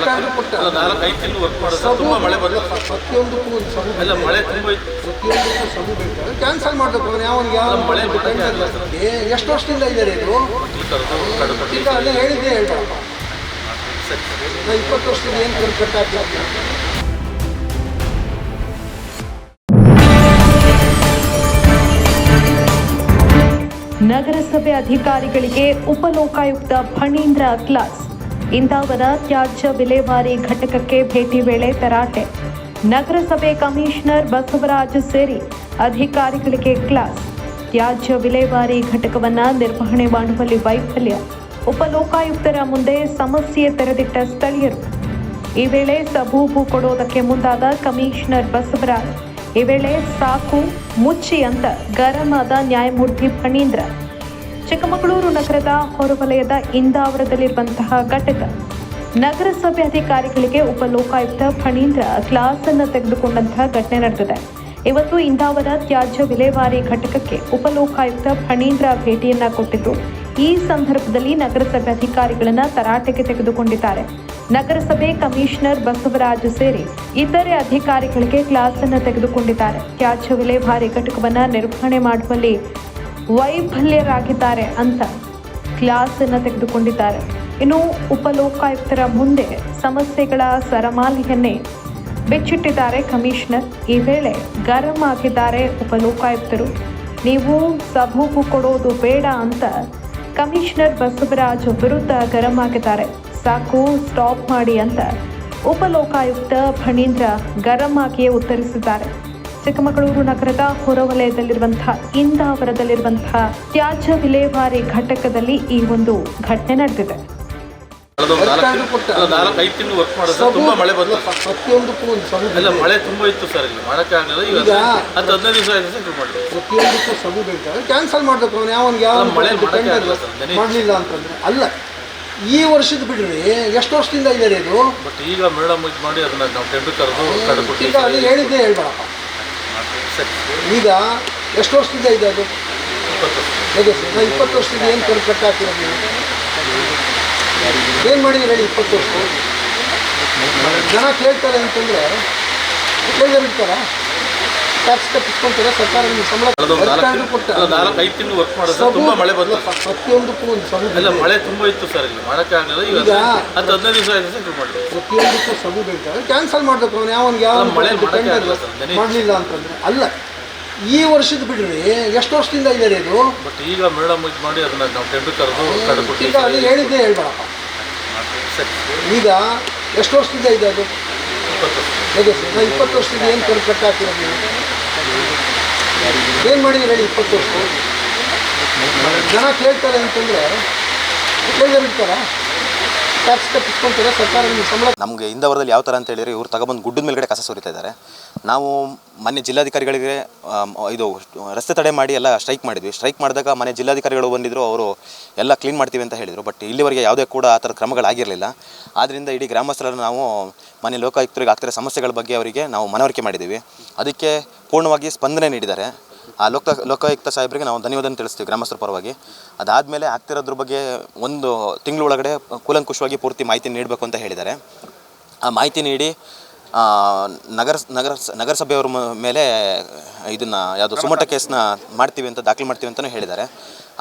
Stand ಅಲ್ಲ ನಾಲ್ಕು ಐದು ತಿಂಗಳು ವರ್ಕ್ ಮಾಡೋದು ತುಂಬ ಮಳೆ ಬಂತು ಪ್ರತಿಯೊಂದಕ್ಕೂ ಒಂದು ಸಬು ಎಲ್ಲ ಮಳೆ ತುಂಬ ಇತ್ತು. ಪ್ರತಿಯೊಂದಕ್ಕೂ ಸಬು ಬೇಕು ಕ್ಯಾನ್ಸಲ್ ಮಾಡಬೇಕು ಅವನು ಯಾವ ಮಳೆ ಮಾಡೋಕ್ಕೆ ಆಗಲ್ಲ ಏ ಎಷ್ಟು ವರ್ಷದಿಂದ ಇದ್ದಾರೆ ಇದು? ಈಗ ಅಲ್ಲೇ ಹೇಳಿದ್ದೆ ಇಪ್ಪತ್ತು ವರ್ಷದಿಂದ ಏನು ಕಟ್ಟಾಗ್ತಿಲ್ಲ ನಗರಸಭೆ ಅಧಿಕಾರಿಗಳಿಗೆ ಉಪಲೋಕಾಯುಕ್ತ ಫಣೀಂದ್ರ ಕ್ಲಾಸ್ ಇಂದಾವರ ತ್ಯಾಜ್ಯ ವಿಲೇವಾರಿ ಘಟಕಕ್ಕೆ ಭೇಟಿ ವೇಳೆ ತರಾಟೆ. ನಗರಸಭೆ ಕಮಿಷನರ್ ಬಸವರಾಜ್ ಸೇರಿ ಅಧಿಕಾರಿಗಳಿಗೆ ಕ್ಲಾಸ್ ತ್ಯಾಜ್ಯ ವಿಲೇವಾರಿ ಘಟಕವನ್ನು ನಿರ್ವಹಣೆ ಮಾಡುವಲ್ಲಿ ವೈಫಲ್ಯ. ಉಪಲೋಕಾಯುಕ್ತರ ಮುಂದೆ ಸಮಸ್ಯೆ ತೆರೆದಿಟ್ಟ ಸ್ಥಳೀಯರು. ಈ ವೇಳೆ ಸಬೂಬು ಕೊಡೋದಕ್ಕೆ ಮುಂದಾದ ಕಮಿಷನರ್ ಬಸವರಾಜ್, ಈ ವೇಳೆ ಸಾಕು ಮುಚ್ಚಿ ಅಂತ ಗರಂ ಆದ ನ್ಯಾಯಮೂರ್ತಿ ಫಣೀಂದ್ರ. ಚಿಕ್ಕಮಗಳೂರು ನಗರದ ಹೊರವಲಯದ ಇಂದಾವರದಲ್ಲಿರುವಂತಹ ಘಟಕ. ನಗರಸಭೆ ಅಧಿಕಾರಿಗಳಿಗೆ ಉಪಲೋಕಾಯುಕ್ತ ಫಣೀಂದ್ರ ಕ್ಲಾಸ್ ಅನ್ನು ತೆಗೆದುಕೊಂಡಂತಹ ಘಟನೆ ನಡೆದಿದೆ. ಇವತ್ತು ಇಂದಾವರ ತ್ಯಾಜ್ಯ ವಿಲೇವಾರಿ ಘಟಕಕ್ಕೆ ಉಪಲೋಕಾಯುಕ್ತ ಫಣೀಂದ್ರ ಭೇಟಿಯನ್ನ ಕೊಟ್ಟಿದ್ದು, ಈ ಸಂದರ್ಭದಲ್ಲಿ ನಗರಸಭೆ ಅಧಿಕಾರಿಗಳನ್ನ ತರಾಟೆಗೆ ತೆಗೆದುಕೊಂಡಿದ್ದಾರೆ. ನಗರಸಭೆ ಕಮಿಷನರ್ ಬಸವರಾಜ್ ಸೇರಿ ಇತರೆ ಅಧಿಕಾರಿಗಳಿಗೆ ಕ್ಲಾಸ್ ಅನ್ನು ತೆಗೆದುಕೊಂಡಿದ್ದಾರೆ. ತ್ಯಾಜ್ಯ ವಿಲೇವಾರಿ ಘಟಕವನ್ನ ನಿರ್ವಹಣೆ ಮಾಡುವಲ್ಲಿ ವೈಫಲ್ಯರಾಗಿದ್ದಾರೆ ಅಂತ ಕ್ಲಾಸ್ ಅನ್ನು ತೆಗೆದುಕೊಂಡಿದ್ದಾರೆ. ಇನ್ನು ಉಪಲೋಕಾಯುಕ್ತರ ಮುಂದೆ ಸಮಸ್ಯೆಗಳ ಸರಮಾಲೆಯನ್ನೇ ಬೆಚ್ಚಿಟ್ಟಿದ್ದಾರೆ ಕಮಿಷನರ್. ಈ ವೇಳೆ ಗರಂ ಆಗಿದ್ದಾರೆ ಉಪಲೋಕಾಯುಕ್ತರು. ನೀವು ಸಬೂಬು ಕೊಡೋದು ಬೇಡ ಅಂತ ಕಮಿಷನರ್ ಬಸವರಾಜ್ ವಿರುದ್ಧ ಗರಂ ಆಗಿದ್ದಾರೆ. ಸಾಕು, ಸ್ಟಾಪ್ ಮಾಡಿ ಅಂತ ಉಪಲೋಕಾಯುಕ್ತ ಫಣೀಂದ್ರ ಗರಂ ಆಗಿಯೇ ಉತ್ತರಿಸಿದ್ದಾರೆ. ಚಿಕ್ಕಮಗಳೂರು ನಗರದ ಹೊರವಲಯದಲ್ಲಿರುವಂತಹ ಇಂದಾವರದಲ್ಲಿರುವಂತಹ ತ್ಯಾಜ್ಯ ವಿಲೇವಾರಿ ಘಟಕದಲ್ಲಿ ಈ ಒಂದು ಘಟನೆ ನಡೆದಿದೆ. ಕಳೆದ ನಾಲ್ಕು ಅಲ್ಲ ಐದು ತಿಂಗಳು ವರ್ಕ್ ಮಾಡೋದು ಸಬು ಮಳೆ ಬಂತು. ಪ್ರತಿಯೊಂದಕ್ಕೂ ಒಂದು ಮಳೆ ತುಂಬ ಇತ್ತು ಸರ್ ಇಲ್ಲಿ. ಮಾಡೋಕ್ಕೆ ಆಗಲಿಲ್ಲ. ಈಗ ಹತ್ತು ಹದಿನೈದು ದಿವಸ ಆಯ್ತು ಪ್ರತಿಯೊಂದಕ್ಕೂ ಕ್ಯಾನ್ಸಲ್ ಮಾಡಬೇಕು ಅವನು. ಯಾವನಿಗೆ ಯಾವ ಮಳೆ ಮಾಡಲಿಲ್ಲ ಅಂತಂದ್ರೆ. ಅಲ್ಲ ಈ ವರ್ಷದ ಬಿಡ್ರಿ ಎಷ್ಟು ವರ್ಷದಿಂದ ಇದೆ ಇದು? ಬಟ್ ಈಗ ಮೇಡಮ್ ಇದು ಮಾಡಿ ಅದನ್ನ ನಾವು ಟೆಂಡರ್ ಕರೆದು ಈಗ ಅಲ್ಲಿ ಹೇಳಿದ್ದೆ ಹೇಳ್ಬೇಡಪ್ಪ. ಈಗ ಎಷ್ಟು ವರ್ಷದಿಂದ ಇದೆ ಅದು? ಸರ್? ಇಪ್ಪತ್ತು ವರ್ಷದಿಂದ ಏನು ಕಡೆ ಕಟ್ಟಾಕಿರೋದು ನೀವು? ಏನು ಮಾಡಿದ್ರಿ ಹೇಳಿ ಇಪ್ಪತ್ತು ವರ್ಷ? ಜನ ಕೇಳ್ತಾರೆ ಅಂತಂದರೆ ಕೇಳಿದ್ರೆ ಬಿಡ್ತಾರ ಟ್ಯಾಕ್ಸ್ ಕಟ್ಟಿಸ್ಕೊಂತಾರೆ ಸರ್ಕಾರ ನಿಮ್ಗೆ ಸಂಬಳ ಕಳೆದ ಒಂದು ನಾಲ್ಕು ಐದು ತಿಂಗಳು ವರ್ಕ್ ಮಾಡೋದು ಸಬು ತುಂಬ ಮಳೆ ಬಂತು. ಪ್ರತಿಯೊಂದಕ್ಕೂ ಒಂದು ಸಬು ಇಲ್ಲ ಮಳೆ ತುಂಬ ಇತ್ತು ಸರ್ ಇಲ್ಲಿ ಮಾಡೋಕ್ಕೆ ಆಗಲಿಲ್ಲ. ಈಗ ಈಗ ಹತ್ತು ಹದಿನೈದು ದಿವಸ ಆಯ್ತು ಸರ್ ಮಾಡಿದ್ವಿ ಪ್ರತಿಯೊಂದಕ್ಕೂ ಸಬು ಬೇಕು ಕ್ಯಾನ್ಸಲ್ ಮಾಡಬೇಕು ಅವನು ಯಾವ ಯಾವ ಅಲ್ಲ, ಮಳೆ ಮಾಡೋಕ್ಕೆ ಆಗಲ್ಲ ಸರ್, ನೆನೆ- ಮಾಡಲಿಲ್ಲ ಅಂತಂದ್ರೆ. ಅಲ್ಲ ಈ ವರ್ಷದ ಬಿಡ್ರಿ ಎಷ್ಟು ವರ್ಷದಿಂದ ಇದೆ ಇದು ಬಟ್ ಈಗ ಮೇಡಮ್ ಇದು ಮಾಡಿ ಅದನ್ನ ನಾವು ಟೆಂಡರ್ ಕರೆದು ಕಡುಬು ಈಗ ಅಲ್ಲಿ ಹೇಳಿದ್ದೆ ಹೇಳ್ಬೇಡಪ್ಪ. ಸರಿ. ಈಗ ಎಷ್ಟು ವರ್ಷದಿಂದ ಇದೆ ಅದು? ಇಪ್ಪತ್ತು? ನಾ ಇಪ್ಪತ್ತು ವರ್ಷದಿಂದ ಏನು ಕಡೆ ಕಟ್ಟಾಕಿರೋ ನೀವು? ಏನು ಮಾಡಿದ್ರಿ ಹೇಳಿ ಇಪ್ಪತ್ತು ವರ್ಷ? ಜನ ಕೇಳ್ತಾರೆ ಅಂತಂದ್ರೆ ಕೇಳದೆ ಬಿಡ್ತಾರ ಟ್ಯಾಕ್ಸ್ ಕಟ್ಟಿಸ್ಕೊಂತಾರೆ ಸರ್ಕಾರ ನಿಮ್ಗೆ ಹಿಂದವರದಲ್ಲಿ ಯಾವ ಥರ ಅಂತ ಹೇಳಿದ್ರೆ ಇವ್ರು ತಗೊಬಂದು ಗುಡ್ಡದ ಮೇಲ್ಗಡೆ ಕಸ ಸುರಿತಾ ಇದ್ದಾರೆ. ನಾವು ಮೊನ್ನೆ ಜಿಲ್ಲಾಧಿಕಾರಿಗಳಿಗೆ ಇದು ರಸ್ತೆ ತಡೆ ಮಾಡಿ ಎಲ್ಲ ಸ್ಟ್ರೈಕ್ ಮಾಡಿದ್ವಿ. ಸ್ಟ್ರೈಕ್ ಮಾಡಿದಾಗ ಮನೆ ಜಿಲ್ಲಾಧಿಕಾರಿಗಳು ಬಂದಿದ್ರು, ಅವರು ಎಲ್ಲ ಕ್ಲೀನ್ ಮಾಡ್ತೀವಿ ಅಂತ ಹೇಳಿದರು. ಬಟ್ ಇಲ್ಲಿವರೆಗೆ ಯಾವುದೇ ಕೂಡ ಆ ಥರ ಕ್ರಮಗಳಾಗಿರಲಿಲ್ಲ ಆದ್ದರಿಂದ ಇಡೀ ಗ್ರಾಮಸ್ಥರನ್ನು ನಾವು ಮನೆ ಲೋಕಾಯುಕ್ತರಿಗೆ ಆಗ್ತಿರೋ ಸಮಸ್ಯೆಗಳ ಬಗ್ಗೆ ಅವರಿಗೆ ನಾವು ಮನವರಿಕೆ ಮಾಡಿದ್ದೀವಿ. ಅದಕ್ಕೆ ಪೂರ್ಣವಾಗಿ ಸ್ಪಂದನೆ ನೀಡಿದ್ದಾರೆ. ಆ ಲೋಕ ಲೋಕಾಯುಕ್ತ ಸಾಹೇಬರಿಗೆ ನಾವು ಧನ್ಯವಾದ ತಿಳಿಸ್ತೀವಿ ಗ್ರಾಮಸ್ಥರ ಪರವಾಗಿ. ಅದಾದಮೇಲೆ ಆಗ್ತಿರೋದ್ರ ಬಗ್ಗೆ ಒಂದು ತಿಂಗಳೊಳಗಡೆ ಕೂಲಂಕುಷವಾಗಿ ಪೂರ್ತಿ ಮಾಹಿತಿ ನೀಡಬೇಕು ಅಂತ ಹೇಳಿದ್ದಾರೆ. ಆ ಮಾಹಿತಿ ನೀಡಿ ನಗರ ನಗರ ನಗರಸಭೆಯವ್ರ ಮೇಲೆ ಇದನ್ನು ಯಾವುದು ಸುಮಟ ಕೇಸ್ನ ಮಾಡ್ತೀವಿ ಅಂತ ದಾಖಲು ಮಾಡ್ತೀವಿ ಅಂತಲೂ ಹೇಳಿದ್ದಾರೆ.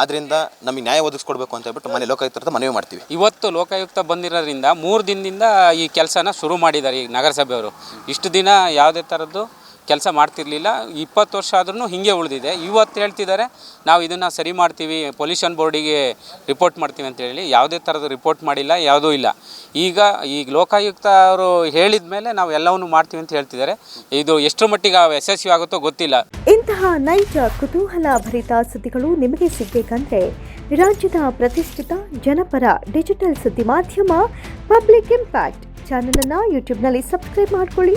ಆದ್ದರಿಂದ ನಮಗೆ ನ್ಯಾಯ ಒದಗಿಸ್ಕೊಡ್ಬೇಕು ಅಂತ ಹೇಳ್ಬಿಟ್ಟು ಮನೆ ಲೋಕಾಯುಕ್ತರ ಹತ್ರ ಮನವಿ ಮಾಡ್ತೀವಿ. ಇವತ್ತು ಲೋಕಾಯುಕ್ತ ಬಂದಿರೋದ್ರಿಂದ ಮೂರು ದಿನದಿಂದ ಈ ಕೆಲಸನ ಶುರು ಮಾಡಿದ್ದಾರೆ ಈ ನಗರಸಭೆಯವರು. ಇಷ್ಟು ದಿನ ಯಾವುದೇ ಥರದ್ದು ಕೆಲಸ ಮಾಡ್ತಿರ್ಲಿಲ್ಲ. ಇಪ್ಪತ್ತು ವರ್ಷ ಆದ್ರೂ ಹಿಂಗೆ ಉಳಿದಿದೆ. ಇವತ್ತು ಹೇಳ್ತಿದ್ದಾರೆ, ನಾವು ಇದನ್ನು ಸರಿ ಮಾಡ್ತೀವಿ ಪೊಲ್ಯೂಷನ್ ಬೋರ್ಡಿಗೆ ರಿಪೋರ್ಟ್ ಮಾಡ್ತೀವಿ ಅಂತ ಹೇಳಿ. ಯಾವುದೇ ಥರದ ರಿಪೋರ್ಟ್ ಮಾಡಿಲ್ಲ, ಯಾವುದೂ ಇಲ್ಲ. ಈಗ ಈಗ ಲೋಕಾಯುಕ್ತ ಅವರು ಹೇಳಿದ ಮೇಲೆ ನಾವು ಎಲ್ಲವನ್ನು ಮಾಡ್ತೀವಿ ಅಂತ ಹೇಳ್ತಿದ್ದಾರೆ. ಇದು ಎಷ್ಟರ ಮಟ್ಟಿಗೆ ಯಶಸ್ವಿ ಆಗುತ್ತೋ ಗೊತ್ತಿಲ್ಲ. ಇಂತಹ ನೈಜ, ಕುತೂಹಲ ಭರಿತ ಸುದ್ದಿಗಳು ನಿಮಗೆ ಸಿಗಬೇಕಂದ್ರೆ ರಾಜ್ಯದ ಪ್ರತಿಷ್ಠಿತ ಜನಪರ ಡಿಜಿಟಲ್ ಸುದ್ದಿ ಮಾಧ್ಯಮ ಪಬ್ಲಿಕ್ ಇಂಪ್ಯಾಕ್ಟ್ ಚಾನಲನ್ನು ಯೂಟ್ಯೂಬ್ನಲ್ಲಿ ಸಬ್ಸ್ಕ್ರೈಬ್ ಮಾಡ್ಕೊಳ್ಳಿ.